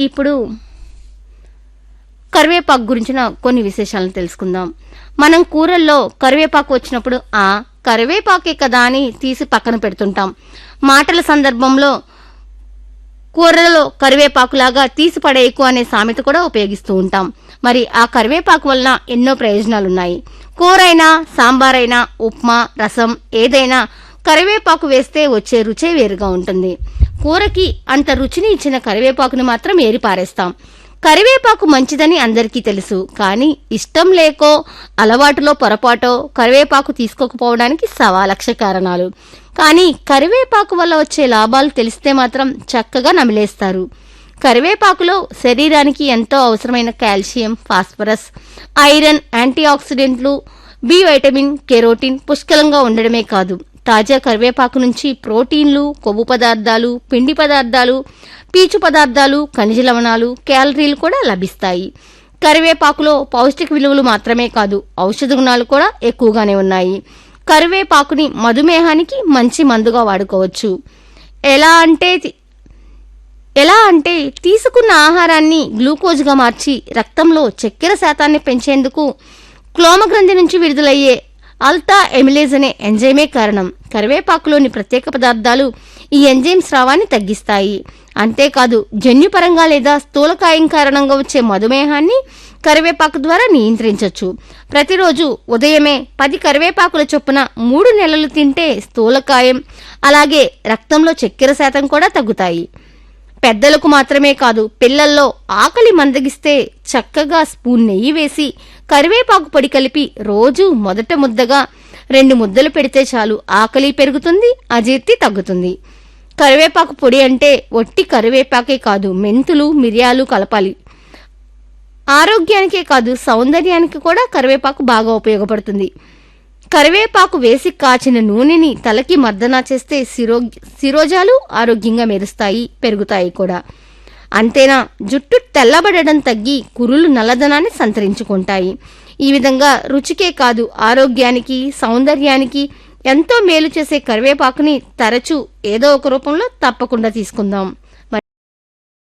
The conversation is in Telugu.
ఇప్పుడు కరివేపాకు గురించిన కొన్ని విశేషాలను తెలుసుకుందాం. మనం కూరల్లో కరివేపాకు వచ్చినప్పుడు ఆ కరివేపాకే కదా అని తీసి పక్కన పెడుతుంటాం. మాటల సందర్భంలో కూరలలో కరివేపాకులాగా తీసి పడేయకు అనే సామెత కూడా ఉపయోగిస్తూ ఉంటాం. మరి ఆ కరివేపాకు వలన ఎన్నో ప్రయోజనాలున్నాయి. కూరైనా సాంబారైనా ఉప్మా రసం ఏదైనా కరివేపాకు వేస్తే వచ్చే రుచే వేరుగా ఉంటుంది. కూరకి అంత రుచిని ఇచ్చిన కరివేపాకుని మాత్రం ఏరిపారేస్తాం. కరివేపాకు మంచిదని అందరికీ తెలుసు కానీ ఇష్టం లేకో అలవాటులో పొరపాటో కరివేపాకు తీసుకోకపోవడానికి సవా లక్ష కారణాలు. కానీ కరివేపాకు వల్ల వచ్చే లాభాలు తెలిస్తే మాత్రం చక్కగా నమిలేస్తారు. కరివేపాకులో శరీరానికి ఎంతో అవసరమైన కాల్షియం ఫాస్ఫరస్ ఐరన్ యాంటీ ఆక్సిడెంట్లు బి వైటమిన్ కెరోటిన్ పుష్కలంగా ఉండడమే కాదు. తాజా కరివేపాకు నుంచి ప్రోటీన్లు కొవ్వు పదార్థాలు పిండి పదార్థాలు పీచు పదార్థాలు ఖనిజ లవణాలు క్యాలరీలు కూడా లభిస్తాయి. కరివేపాకులో పౌష్టిక విలువలు మాత్రమే కాదు ఔషధ గుణాలు కూడా ఎక్కువగానే ఉన్నాయి. కరివేపాకుని మధుమేహానికి మంచి మందుగా వాడుకోవచ్చు. ఎలా అంటే ఎలా అంటే తీసుకున్న ఆహారాన్ని గ్లూకోజ్గా మార్చి రక్తంలో చక్కెర శాతాన్ని పెంచేందుకు క్లోమగ్రంథి నుంచి విడుదలయ్యే అల్తా ఎమిలేజ్ అనే ఎంజైమే కారణం. కరివేపాకులోని ప్రత్యేక పదార్థాలు ఈ ఎంజైమ్ స్రావాన్ని తగ్గిస్తాయి. అంతేకాదు జన్యుపరంగా లేదా స్థూలకాయం కారణంగా వచ్చే మధుమేహాన్ని కరివేపాకు ద్వారా నియంత్రించవచ్చు ప్రతిరోజు ఉదయమే పది కరివేపాకుల చొప్పున మూడు నెలలు తింటే స్థూలకాయం అలాగే రక్తంలో చక్కెర శాతం కూడా తగ్గుతాయి. పెద్దలకు మాత్రమే కాదు పిల్లల్లో ఆకలి మందగిస్తే చక్కగా స్పూన్ నెయ్యి వేసి కరివేపాకు పొడి కలిపి రోజు మొదట ముద్దగా రెండు ముద్దలు పెడితే చాలు ఆకలి పెరుగుతుంది అజీర్తి తగ్గుతుంది. కరివేపాకు పొడి అంటే ఒట్టి కరివేపాకే కాదు మెంతులు మిరియాలు కలపాలి. ఆరోగ్యానికే కాదు సౌందర్యానికి కూడా కరివేపాకు బాగా ఉపయోగపడుతుంది. కరివేపాకు వేసి కాచిన నూనెని తలకి మర్దనా చేస్తే శిరో శిరోజాలు ఆరోగ్యంగా మెరుస్తాయి పెరుగుతాయి కూడా. అంతేనా? జుట్టు తెల్లబడడం తగ్గి కురులు నల్లదనాన్ని సంతరించుకుంటాయి. ఈ విధంగా రుచికే కాదు ఆరోగ్యానికి సౌందర్యానికి ఎంతో మేలు చేసే కరివేపాకుని తరచూ ఏదో ఒక రూపంలో తప్పకుండా తీసుకుందాం.